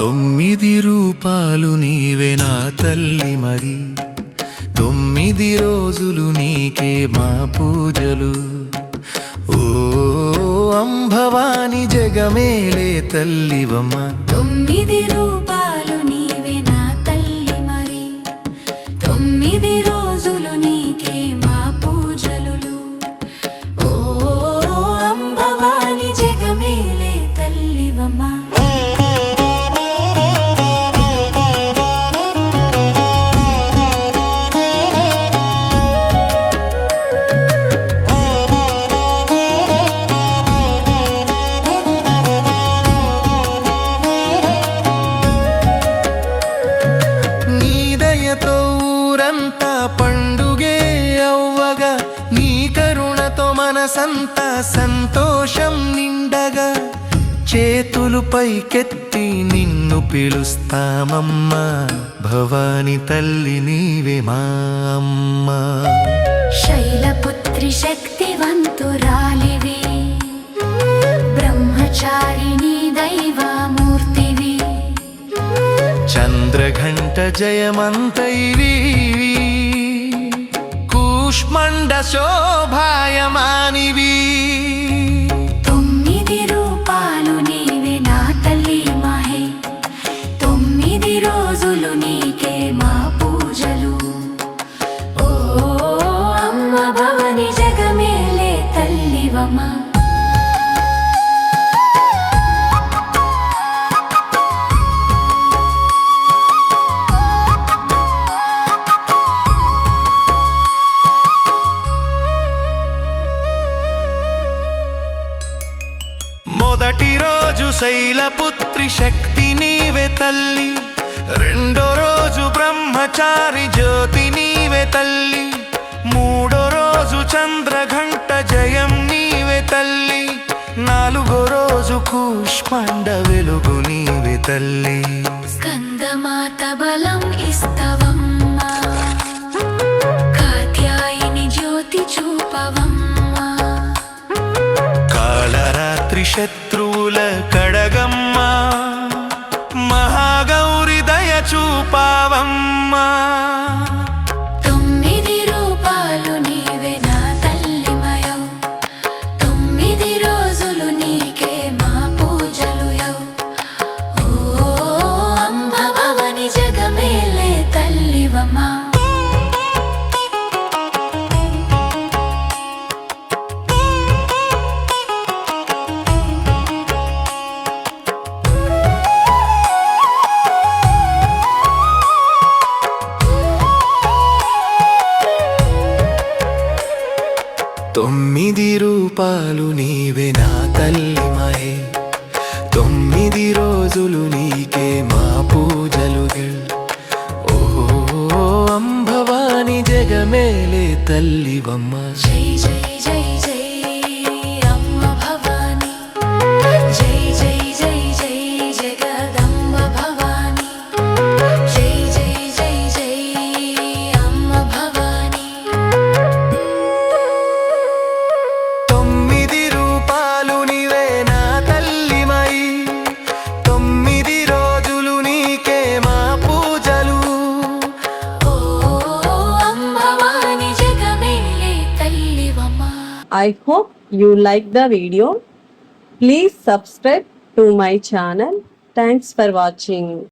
తొమ్మిది రూపాలు నీవే నా తల్లి మరి. తొమ్మిది రోజులు నీకే మా పూజలు. ఓ అంభవాని జగమేలే తల్లివమ్మ. తొమ్మిది రూపాయలు పండుగే అవ్వగా నీ కరుణతో మనసంతా సంతోషం నిండగా చేతులు పైకెత్తి నిన్ను పిలుస్తామమ్మా. భవాని తల్లి నీవే మా అమ్మా. శైలపుత్రి శక్తివంతురాలివి బ్రహ్మచారిణి దైవమూర్తివి. చంద్రఘంట జయమంతైవి కూష్మండ శోభాయమానివి. తొమ్మిది రూపాలు నీవే నా తల్లి మహే. తొమ్మిది రోజులు నీకే మా పూజలు. ఓ అమ్మ భవని జగమేలే తల్లివమ్మా. మొదటి రోజు శైలపుత్రి శక్తి నీవే తల్లి. రెండో రోజు బ్రహ్మచారి జ్యోతి నీవే తల్లి. మూడో రోజు చంద్రఘంట జయం నీవే తల్లి. నాలుగో రోజు కూష్మండ వెలుగు నీవే తల్లి. స్కందమాత బలం ఇస్తవమ్మా. shit తొమ్మిది రూపాలు నీవే నా తల్లి మహే. తొమ్మిది రోజులు నీకే మా పూజలు ఓ అంభవాని జగమేలే తల్లివమ్మ. జై జై. I hope you like the video. Please subscribe to my channel. Thanks for watching.